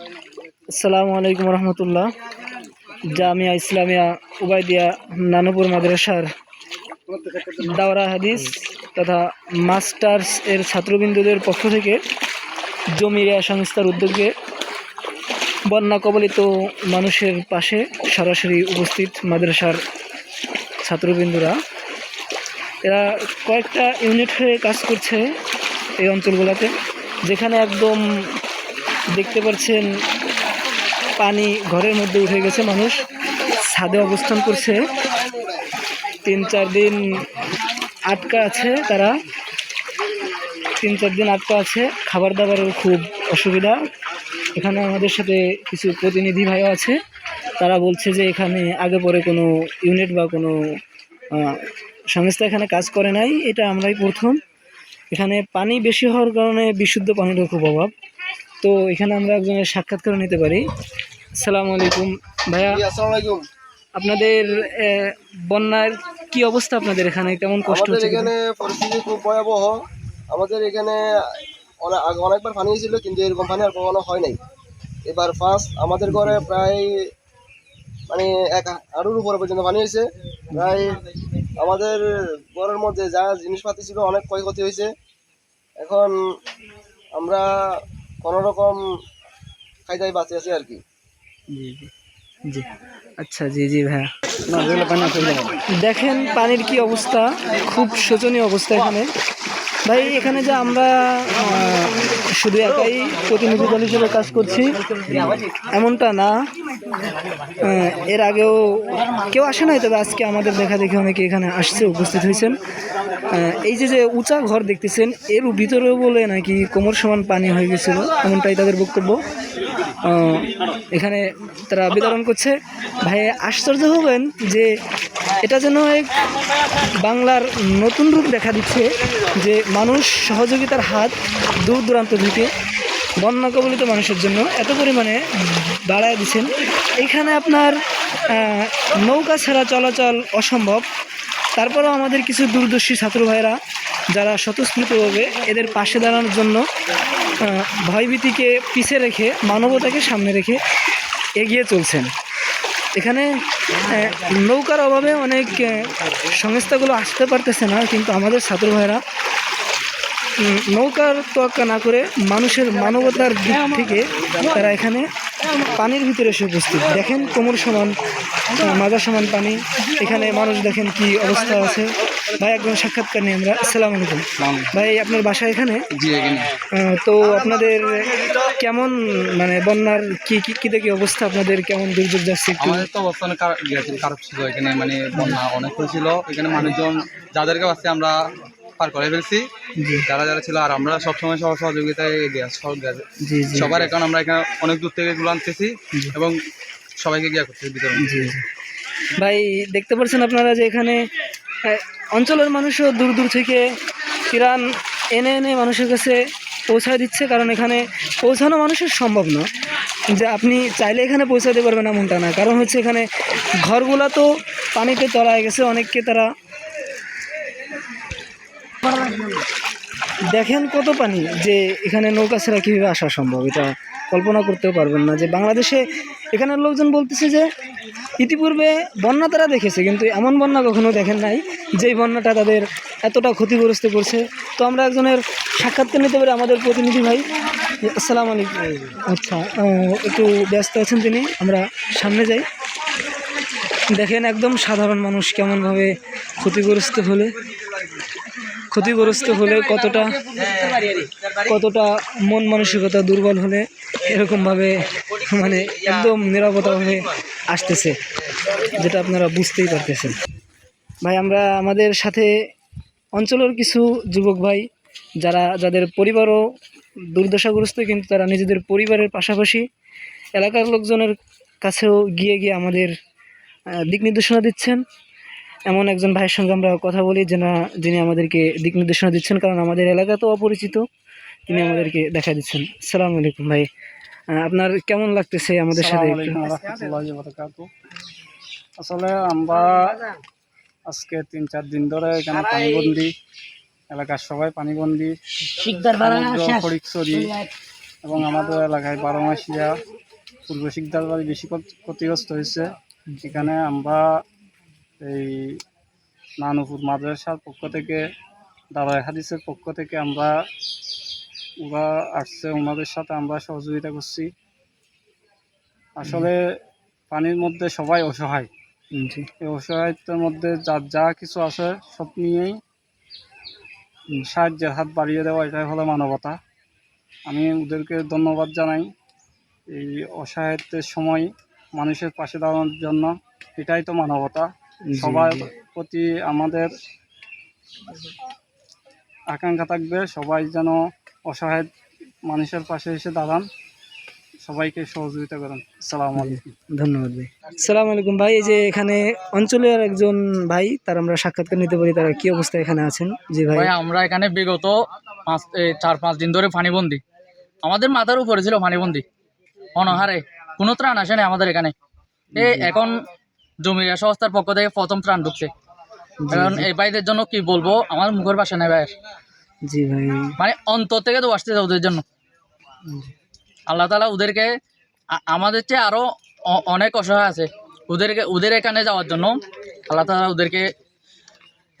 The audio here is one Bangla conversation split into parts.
আসসালামু আলাইকুম রহমতুল্লাহ। জামিয়া ইসলামিয়া উবাইদিয়া নানুপুর মাদ্রাসার দাওরা হাদিস তথা মাস্টার্স এর ছাত্রবৃন্দদের পক্ষ থেকে জমিরিয়া সংস্থার উদ্যোগে বন্যা কবলিত মানুষের পাশে সরাসরি উপস্থিত মাদ্রাসার ছাত্রবৃন্দরা। এরা কয়েকটা ইউনিট হয়ে কাজ করছে এই অঞ্চলগুলোতে, যেখানে একদম দেখতে পাচ্ছেন, পানি ঘরের মধ্যে উঠে গেছে মানুষ। ছাদে অবস্থান করছে। তিন চার দিন আটকা আছে তারা। তিন চার দিন আটকা আছে। খাবার দাবারের খুব অসুবিধা। এখানে আমাদের সাথে কিছু প্রতিনিধি ভাইও আছে। তারা বলছে যে এখানে আগে পরে কোনো ইউনিট বা কোনো সংস্থা এখানে কাজ করে নাই। এটা আমরাই প্রথম। এখানে পানি বেশি হওয়ার কারণে বিশুদ্ধ পানিরও খুব অভাব। তো এখানে আমরা একজনের সাক্ষাৎকার নিতে পারি। আসসালামু আলাইকুম ভাইয়া। আসসালামু আলাইকুম। আপনাদের বন্যার কি অবস্থা আপনাদের এখানে? কেমন কষ্ট হচ্ছে এখানে পরিস্থিতি খুব ভয়াবহ। আমাদের এখানে অনে- অনেকবার পানি হয়েছিল কিন্তু এরকম পানি আর কখনো হয় নাই। এবার ফার্স্ট আমাদের ঘরে প্রায় মানে এক হাঁটুর উপরে পর্যন্ত পানি হয়েছে। প্রায় আমাদের ঘরের মধ্যে যা জিনিসপাতি ছিল অনেক ক্ষয়ক্ষতি হয়েছে। এখন আমরা কোনো রকম খাইদাই বাঁচে আছে আর কি। জি জি জি। আচ্ছা জি জি ভাইয়া। দেখেন, পানির কি অবস্থা? খুব শোচনীয় অবস্থা এখানে। ভাই, এখানে যে আমরা শুধু একাই প্রতিনিধি দল হিসেবে কাজ করছি, এমনটা না। এর আগেও কেউ আসে নাই, তবে আজকে আমাদের দেখা দেখে অনেকে এখানে আসছে, উপস্থিত হয়েছেন। এই যে যে উঁচা ঘর দেখতেছেন, এর ভিতরেও বলে নাকি কোমর সমান পানি হয়ে গেছিল, এমনটাই তাদের বক্তব্য। এখানে তারা বিতরণ করছে। ভাই, আশ্চর্য হবেন যে এটা যেন এক বাংলার নতুন রূপ দেখা দিচ্ছে যে মানুষ সহযোগিতার হাত দূর দূরান্ত থেকে বন্যা কবলিত মানুষের জন্য এত পরিমাণে বাড়ায় দিচ্ছেন। এখানে আপনার নৌকা ছাড়া চলাচল অসম্ভব। তারপরেও আমাদের কিছু দূরদর্শী ছাত্র ভাইরা যারা স্বতঃস্ফূর্তভাবে এদের পাশে দাঁড়ানোর জন্য ভয়ভীতিকে পিছে রেখে, মানবতাকে সামনে রেখে এগিয়ে চলছেন। এখানে নৌকার অভাবে অনেক সংস্থাগুলো আসতে পারতেছে না, কিন্তু আমাদের ছাত্র ভাইরা নৌকার তোয়াক্কা না করে মানুষের মানবতার দিক থেকে তারা এখানে পানির ভিতরে এসে উপস্থিত। দেখেন কোমর সমান মাজা সমান পানি। এখানে মানুষ দেখেন কি অবস্থা আছে। ভাই একদম সাক্ষাৎকার নিয়ে আমরা আসসালামু আলাইকুম। ভাই আপনার বাসা এখানে? তো আপনাদের কেমন মানে বন্যার কি কি কি দেখি অবস্থা? আপনাদের কেমন দুর্যোগ যাচ্ছে একটু? আমাদের তো অবস্থা অনেক খারাপ ছিল, খারাপ ছিল এখানে মানে বন্যা অনেক হয়েছিল। এখানে মানুষজন যাদেরকে আছে আমরা পার করে ফেলছি। যারা যারা ছিল আর আমরা সবসময় সহ সহযোগিতায় এগিয়ে সবার এখন আমরা এখানে অনেক দূর থেকে এগুলো আনতেছি এবং সবাইকে গিয়া করতেছি বিতরণ। ভাই দেখতে পাচ্ছেন আপনারা যে এখানে অঞ্চলের মানুষও দূর দূর থেকে কিরান এনে এনে মানুষের কাছে পৌঁছায় দিচ্ছে কারণ এখানে পৌঁছানো মানুষের সম্ভব না। যে আপনি চাইলে এখানে পৌঁছাতে পারবেন এমনটা না। কারণ হচ্ছে এখানে ঘরগুলা তো পানিতে তলায় গেছে অনেককে তারা দেখেন কত পানি যে এখানে নৌকা ছাড়া কীভাবে আসা সম্ভব? এটা কল্পনা করতেও পারবেন না যে বাংলাদেশে এখানের লোকজন বলতেছে যে ইতিপূর্বে বন্যা তারা দেখেছে, কিন্তু এমন বন্যা কখনো দেখেন নাই যেই বন্যাটা তাদের এতটা ক্ষতিগ্রস্ত করছে। তো আমরা একজনের সাক্ষাৎকার নিতে পারি আমাদের প্রতিনিধি ভাই। আসসালামু আলাইকুম। আচ্ছা একটু ব্যস্ত আছেন তিনি, আমরা সামনে যাই। দেখেন একদম সাধারণ মানুষ কেমনভাবে ক্ষতিগ্রস্ত হলে। ক্ষতিগ্রস্ত হলে কতটা কতটা মন মানসিকতা দুর্বল হলে এরকমভাবে মানে একদম নিরাপত্তাভাবে আসতেছে, যেটা আপনারা বুঝতেই পারতেছেন। ভাই, আমরা আমাদের সাথে অঞ্চলের কিছু যুবক ভাই, যারা যাদের পরিবারও দুর্দশাগ্রস্ত, কিন্তু তারা নিজেদের পরিবারের পাশাপাশি এলাকার লোকজনের কাছেও গিয়ে গিয়ে আমাদের দিক নির্দেশনা দিচ্ছেন। এমন একজন ভাইয়ের সঙ্গে আমরা কথা বলি যে না যিনি আমাদেরকে দিক নির্দেশনা দিচ্ছেন কারণ আমাদের এলাকা তো অপরিচিত। তিনি আমাদেরকে দেখা দিচ্ছেন। সালাম আলাইকুম ভাই। আপনার কেমন লাগতেছে আমাদের সাথে একটু? আসলে আমরা আজকে তিন চার দিন ধরে এখানে পানিবন্দি এলাকার সবাই পানিবন্দি ফরিকছড়ি এবং আমাদের এলাকায় বারোমাসিয়া পূর্ব শিকদার বাড়ি বেশি ক্ষতিগ্রস্ত হয়েছে। এখানে আমরা এই নানুপুর মাদ্রাসার পক্ষ থেকে দারায় হাদিসের পক্ষ থেকে আমরা ওরা আসছে ওনাদের সাথে আমরা সহযোগিতা করছি। আসলে পানির মধ্যে সবাই অসহায়। এই অসহায়ত্বের মধ্যে যার যা কিছু আছে সব নিয়েই সাহায্যের হাত বাড়িয়ে দেওয়া এটাই হলো মানবতা। আমি ওদেরকে ধন্যবাদ জানাই এই অসহায়ত্বের সময় মানুষের পাশে দাঁড়ানোর জন্য। এটাই তো মানবতা। সবার প্রতি আমাদের আকাঙ্ক্ষা থাকবে সবাই যেন অসহায় মানুষের পাশে এসে দাঁড়ান। সবাইকে সহযোগিতা করেন। আসসালামু আলাইকুম। ধন্যবাদ ভাই। সালাম আলাইকুম ভাই এই যে এখানে অঞ্চলের একজন ভাই তার আমরা সাক্ষাৎকার নিতে পারি তারা কি অবস্থা এখানে আছেন? জি ভাই। আমরা এখানে বিগত পাঁচ চার পাঁচ দিন ধরে পানিবন্দি আমাদের মাথার উপরে ছিল পানিবন্দি অনহারে কোনো ত্রাণ আসে না আমাদের এখানে। এ এখন জমিরা সংস্থার পক্ষ থেকে প্রথম ত্রাণ ঢুকছে। কারণ এই ভাইদের জন্য কি বলব আমার মুখের বাসা নেই ভাই জি ভাই। মানে অন্তর থেকে তো আসতে আসতেছে ওদের জন্য। আল্লাহ তালা ওদেরকে আমাদের চেয়ে আরও অনেক অসহায় আছে। ওদেরকে ওদের এখানে যাওয়ার জন্য আল্লাহ তালা ওদেরকে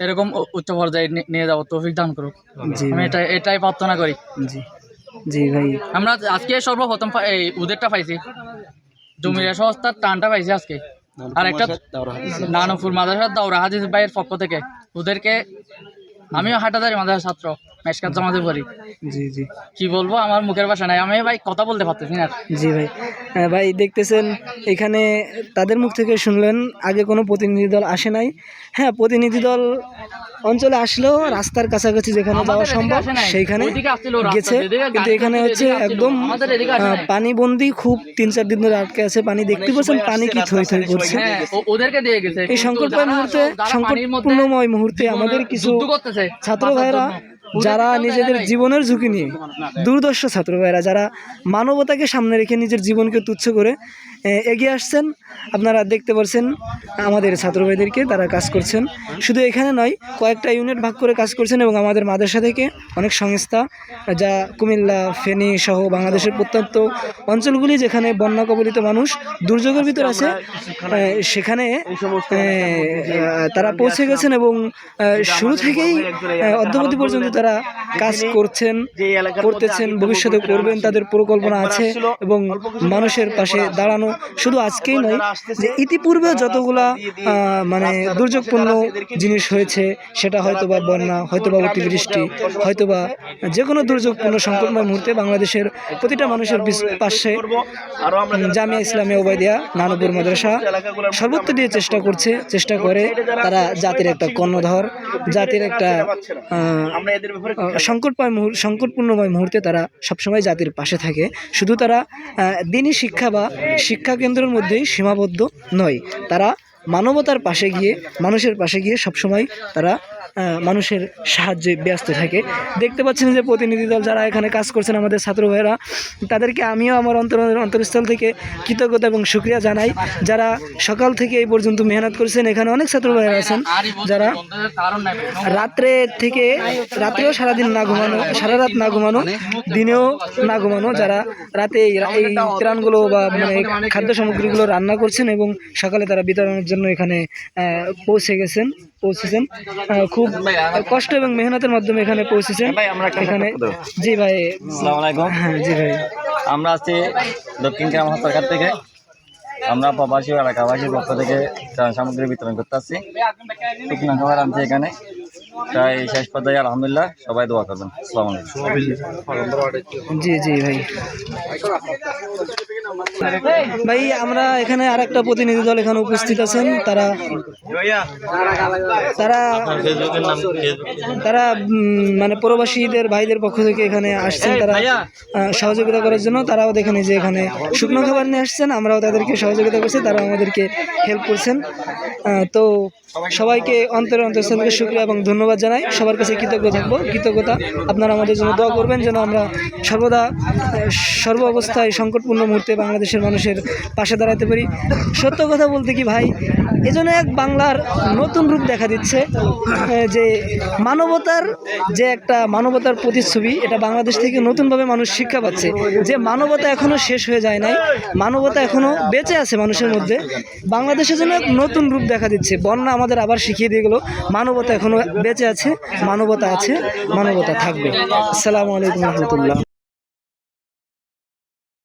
এরকম উচ্চ পর্যায়ে নিয়ে যাওয়ার তৌফিক দান করুক। আমি এটা এটাই প্রার্থনা করি। জি। জি ভাই। আমরা আজকে সর্বপ্রথম এই উদেরটা পাইছি। জমিরা সংস্থার টানটা পাইছি আজকে। আর একটা নানুপুর মাদ্রাসার দাওরা হাদিস ভাইয়ের পক্ষ থেকে। ওদেরকে আমিও হাটাদারি মাদ্রাসার ছাত্র মেসকার জমাতে পারি জি জি। কি বলব আমার মুখের ভাষা নাই। আমি ভাই কথা বলতে পারতেছি না। জি ভাই। ভাই দেখতেছেন এখানে তাদের মুখ থেকে শুনলেন আগে কোনো প্রতিনিধি দল আসে নাই। হ্যাঁ প্রতিনিধি দল অঞ্চলে আসলেও রাস্তার কাছাকাছি যেখানে যাওয়া সম্ভব সেইখানে গেছে। কিন্তু এখানে হচ্ছে একদম পানিবন্দি খুব তিন চার দিন ধরে আটকে আছে পানি। দেখতে পাচ্ছেন পানি কি থই থই করছে। হ্যাঁ ওদেরকে দিয়ে গেছে। এই সংকটময় মুহূর্তে সংকটপূর্ণময় মুহূর্তে আমাদের কিছু ছাত্র ভাইরা যারা নিজেদের জীবনের ঝুঁকি নিয়ে। দুর্দর্শ ছাত্র ভাইরা যারা মানবতাকে সামনে রেখে নিজের জীবনকে তুচ্ছ করে এগিয়ে আসছেন। আপনারা দেখতে পাচ্ছেন আমাদের ছাত্র ভাইদেরকে তারা কাজ করছেন। শুধু এখানে নয়, কয়েকটা ইউনিট ভাগ করে কাজ করছেন এবং আমাদের মাদ্রাসা থেকে অনেক সংস্থা, যা কুমিল্লা, ফেনী সহ বাংলাদেশের প্রত্যন্ত অঞ্চলগুলি যেখানে বন্যা কবলিত মানুষ দুর্যোগের ভিতর আছে সেখানে তারা পৌঁছে গেছেন এবং শুরু থেকেই অদ্যবধি পর্যন্ত তারা কাজ করছেন, করতেছেন ভবিষ্যতে করবেন, তাদের পরিকল্পনা আছে এবং মানুষের পাশে দাঁড়ানো শুধু আজকেই নয় যে ইতিপূর্বে যতগুলা মানে দুর্যোগপূর্ণ জিনিস হয়েছে সেটা হয়তো বা বন্যা হয়তো বা অতিবৃষ্টি হয়তো বা যে কোনো দুর্যোগপূর্ণ সংকটময় মুহূর্তে বাংলাদেশের প্রতিটা মানুষের পাশে জামিয়া ইসলামী ওবায়দিয়া নানপুর মাদ্রাসা সর্বত্র দিয়ে চেষ্টা করছে চেষ্টা করে তারা জাতির একটা কর্ণধর জাতির একটা সংকটময় মুহূর্ত সংকটপূর্ণময় মুহূর্তে তারা সবসময় জাতির পাশে থাকে। শুধু তারা আহ, দিনী শিক্ষা বা শিক্ষা কেন্দ্রের মধ্যেই সীমাবদ্ধ নয়। তারা মানবতার পাশে গিয়ে মানুষের পাশে গিয়ে সবসময় তারা মানুষের সাহায্যে ব্যস্ত থাকে। দেখতে পাচ্ছেন যে প্রতিনিধি দল যারা এখানে কাজ করছেন আমাদের ছাত্র ভাইয়েরা, তাদেরকে আমিও আমার অন্তর অন্তরস্থল থেকে কৃতজ্ঞতা এবং সুক্রিয়া জানাই। যারা সকাল থেকে এই পর্যন্ত মেহনত করেছেন, এখানে অনেক ছাত্র ভাইয়েরা আছেন, যারা রাত্রে থেকে রাত্রেও সারাদিন না ঘুমানো, সারা রাত না ঘুমানো, দিনেও না ঘুমানো, যারা রাতে এই ত্রাণগুলো বা মানে খাদ্য সামগ্রীগুলো রান্না করছেন এবং সকালে তারা বিতরণের জন্য এখানে পৌঁছে গেছেন। পৌঁছেছেন। খুব কষ্ট এবং মেহনতের মাধ্যমে এখানে পৌঁছেছেন। এখানে জি ভাই। হ্যাঁ জি ভাই। আমরা আছি দক্ষিণ গ্রাম সরকার থেকে। আমরা প্রবাসী এলাকাবাসীর পক্ষ থেকে ত্রাণ সামগ্রী বিতরণ করতে আসছি। শুকনো খাবার আনছি এখানে। তাই শেষ পর্যায়ে আলহামদুলিল্লাহ সবাই দোয়া করবেন। জি জি, ভাই। ভাই, আমরা এখানে আর একটা প্রতিনিধি দল এখানে উপস্থিত আছেন। তারা তারা তারা মানে প্রবাসীদের, ভাইদের পক্ষ থেকে এখানে আসছেন। তারা সহযোগিতা করার জন্য তারাও দেখেন যে এখানে শুকনো খাবার নিয়ে আসছেন। আমরাও তাদেরকে সহযোগিতা করছি। তারাও আমাদেরকে হেল্প করছেন। তো সবাইকে অন্তরে অন্তর থেকে শুক্রিয়া এবং ধন্যবাদ। ধন্যবাদ জানাই। সবার কাছে কৃতজ্ঞ থাকব। কৃতজ্ঞতা, আপনারা আমাদের জন্য দোয়া করবেন যেন আমরা সর্বদা, সর্ব অবস্থায় সংকটপূর্ণ মুহূর্তে বাংলাদেশের মানুষের পাশে দাঁড়াতে পারি। সত্য কথা বলতে কি ভাই এজন্য এক বাংলার নতুন রূপ দেখা দিচ্ছে যে মানবতার যে একটা মানবতার প্রতিচ্ছবি, এটা বাংলাদেশ থেকে নতুনভাবে মানুষ শিক্ষা পাচ্ছে। যে মানবতা এখনও শেষ হয়ে যায় নাই, মানবতা এখনও বেঁচে আছে মানুষের মধ্যে। বাংলাদেশের জন্য এক নতুন রূপ দেখা দিচ্ছে। বন্যা আমাদের আবার শিখিয়ে দিয়ে গেলো, মানবতা এখনও বেঁচে আছে মানবতা আছে মানবতা থাকবে। আসসালামু আলাইকুম রহমতুল্লাহ।